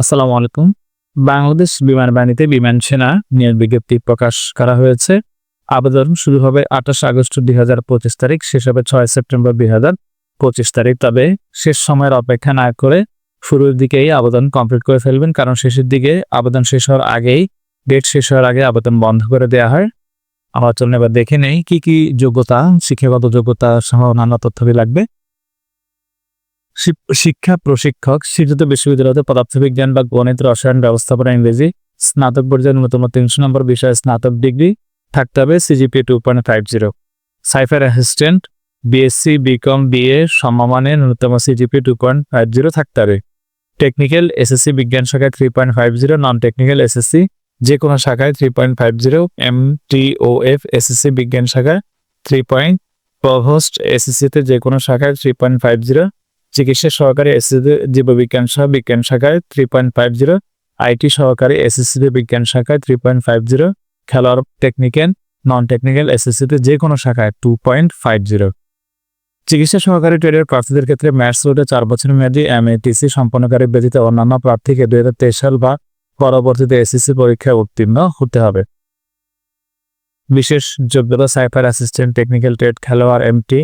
আসসালামু আলাইকুম। বাংলাদেশ বিমান বাহিনীতে বিমান সেনা নিয়োগ বিজ্ঞপ্তি প্রকাশ করা হয়েছে। আবেদন শুরু হবে আঠাশ আগস্ট দুই হাজার পঁচিশ তারিখ, শেষ হবে ছয় সেপ্টেম্বর দুই হাজার পঁচিশ তারিখ। তবে শেষ সময়ের অপেক্ষা না করে শুরুর দিকেই আবেদন কমপ্লিট করে ফেলবেন, কারণ শেষের দিকে আবেদন শেষ হওয়ার আগেই, ডেট শেষ হওয়ার আগে আবেদন বন্ধ করে দেওয়া হয়। আমার চলুন এবার দেখে নেই কি কি যোগ্যতা, শিক্ষাগত যোগ্যতা সহ অন্যান্য তথ্যই লাগবে। শিক্ষা প্রশিক্ষক শিক্ষিত বিশ্ববিদ্যালয়তে পদার্থবিজ্ঞান বা গণিত, রসায়ন, ব্যবস্থাপনা, ইংরেজি, স্নাতক পর্যায়ে ন্যূনতম তিনশো নম্বর বিষয়ে স্নাতক ডিগ্রি থাকতে হবে CGPA two point five zero cipher assistant BSc BCom BA সমমানে ন্যূনতম CGPA two point five zero থাকতে হবে। টেকনিক্যাল এসএসসি বিজ্ঞান শাখায় three point five zero non technical SSC যে কোনো শাখায় three point five zero M T O F SSC বিজ্ঞান শাখায় থ্রি পয়েন্ট প্রভোস্ট এসএসসিতে যে কোনো শাখায় থ্রি পয়েন্ট ফাইভ জিরো চিকিৎসা সহকারী এসএসসি জীববিজ্ঞান সহ বিজ্ঞান শাখায় three point five zero IT সহকারী এসএসসি বিজ্ঞান শাখায় থ্রি পয়েন্ট ফাইভ জিরো খেলোয়াড় টেকনিক্যাল নন টেকনিক্যাল এসএসসিতে যে কোনো শাখায় টু পয়েন্ট ফাইভ জিরো চিকিৎসা সহকারী ট্রেডের প্রার্থীদের ক্ষেত্রে ম্যাথস রোডে চার বছরের মেয়াদী এমএটিসি সম্পন্নকারী ব্যতীত অন্যান্য প্রার্থীকে দুই হাজার তেইশ সাল বা পরবর্তীতে এসএসসি পরীক্ষায় উত্তীর্ণ হতে হবে। বিশেষ যোগ্যতা সাইফার অ্যাসিস্ট্যান্ট টেকনিক্যাল ট্রেড খেলোয়াড় এমটি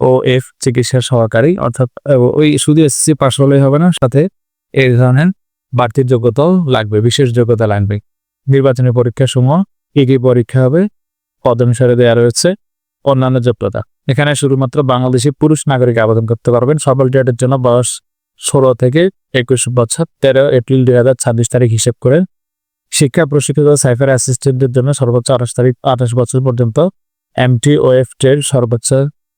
ও এফ চিকিৎসা সহকারী, অর্থাৎ ওই শুধু এসএসসি পাশ হলেই হবে না, সাথে এই ধরনের বাড়তি যোগ্যতাও লাগবে, বিশেষ যোগ্যতা লাগবে। নির্বাচনী পরীক্ষা সমূহ কি কি পরীক্ষা হবে পদ অনুসারে দেওয়া রয়েছে, অন্যান্য যোগ্যতা। এখানে শুধুমাত্র বাংলাদেশি পুরুষ নাগরিক আবেদন করতে পারবেন সকল ডেটের জন্য বয়স ষোলো থেকে একুশ বছর, তেরো এপ্রিল দুই হাজার ছাব্বিশ তারিখ হিসেব করে। শিক্ষা প্রশিক্ষিত সাইফার অ্যাসিস্ট্যান্টদের জন্য সর্বোচ্চ আঠাশ তারিখ, আঠাশ বছর পর্যন্ত এমটি ও এফ সর্বোচ্চ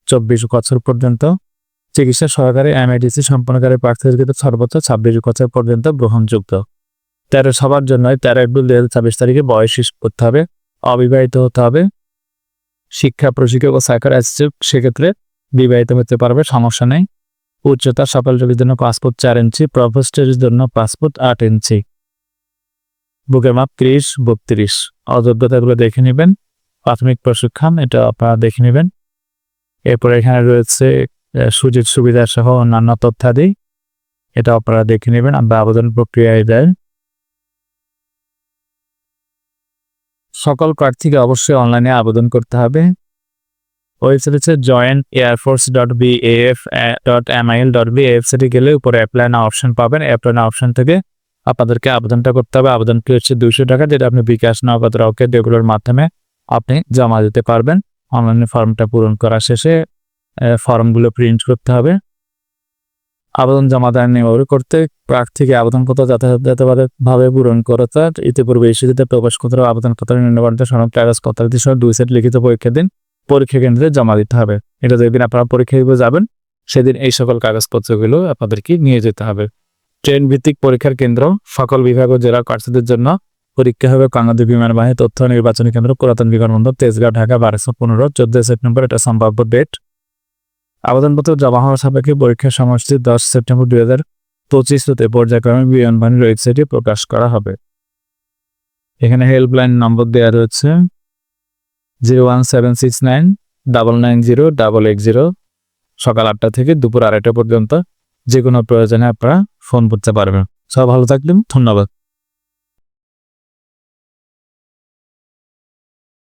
চব্বিশ বছর পর্যন্ত চিকিৎসা সহকারী এমআইডিসি সম্পন্নকারী প্রার্থীদের ক্ষেত্রে সর্বোচ্চ ছাব্বিশ বছর পর্যন্ত গ্রহণযোগ্য। তেরো সবার জন্য তেরো এপ্রিল হাজার ছাব্বিশ তারিখে বয়স করতে হবে, অবিবাহিত হতে হবে। শিক্ষা, প্রশিক্ষক ও সাইকার অ্যাসিস্ট্যান্ট সেক্ষেত্রে বিবাহিত হতে পারবে, সমস্যা নেই। উচ্চতা সকাল যোগের জন্য পাসপোর্ট চার ইঞ্চি প্রভোস্টের জন্য পাসপোর্ট আট ইঞ্চি। বুকের মাপ ত্রিশ, বত্রিশ। অযোগ্যতাগুলো দেখে নেবেন। প্রাথমিক প্রশিক্ষণ, এটা আপনারা দেখে নেবেন। এরপরে এখানে রয়েছে সুযোগ সুবিধা সহ অন্যান্য তথ্যাদি। এটা আপনারা দেখে নেবেন, আমরা আবেদন প্রক্রিয়ায় দেয় সকল প্রার্থীকে অবশ্যই অনলাইনে আবেদন করতে হবে। ওয়েবসাইট হচ্ছে joint airforce dot B F dot M I L dot B ওয়েবসাইটে গেলে উপরে অ্যাপ্লাই না অপশন পাবেন। অ্যাপ্লাই না অপশন থেকে আপনাদেরকে আবেদনটা করতে হবে। আবেদন ফি হচ্ছে দুইশো টাকা, যেটা আপনি বিকাশ নগদ রকেট এগুলোর মাধ্যমে আপনি জমা দিতে পারবেন। অনলাইনে ফর্মটা পূরণ করা শেষে ফর্মগুলো প্রিন্ট করতে হবে। আবেদন জমা দেন নিয়ম করতে প্রার্থীকে আবেদনপত্র যথাযথভাবে ভাবে পূরণ করতে, ইতিপূর্বে ইস্যুতে প্রবেশপত্র, আবেদনপত্র নির্ণয়বদ্ধ সনদ কাগজপত্র সহ দুই সেট লিখিত পরীক্ষা দিন পরীক্ষা কেন্দ্রে জমা দিতে হবে। এটা যেদিন আপনারা পরীক্ষা দিতে যাবেন, সেদিন এই সকল কাগজপত্রগুলো আপনাদেরকে নিয়ে যেতে হবে। ট্রেন ভিত্তিক পরীক্ষার কেন্দ্র, সকল বিভাগ ও জেলা প্রার্থীদের জন্য পরীক্ষা হবে বাংলাদেশ বিমান বাহিনী তথ্য নির্বাচনী কেন্দ্র পুরাতন বিমানবন্দর তেজগাঁও ঢাকা বারোশো পনেরো, চোদ্দই সেপ্টেম্বর, এটা সম্ভাব্য ডেট আবেদনপত্র জমা হওয়ার সাপেক্ষে পরীক্ষার সময়সূচি দশ সেপ্টেম্বর দুই হাজার পঁচিশ হতে পর্যায়ক্রমে বিমান বাহিনীর ওয়েবসাইটে প্রকাশ করা হবে। এখানে হেল্পলাইন নম্বর দেওয়া রয়েছে zero one seven six nine double nine zero double eight zero সকাল আটটা থেকে দুপুর আড়াইটা পর্যন্ত যে কোনো প্রয়োজনে আপনারা ফোন করতে পারবেন। সব ভালো থাকবেন, ধন্যবাদ।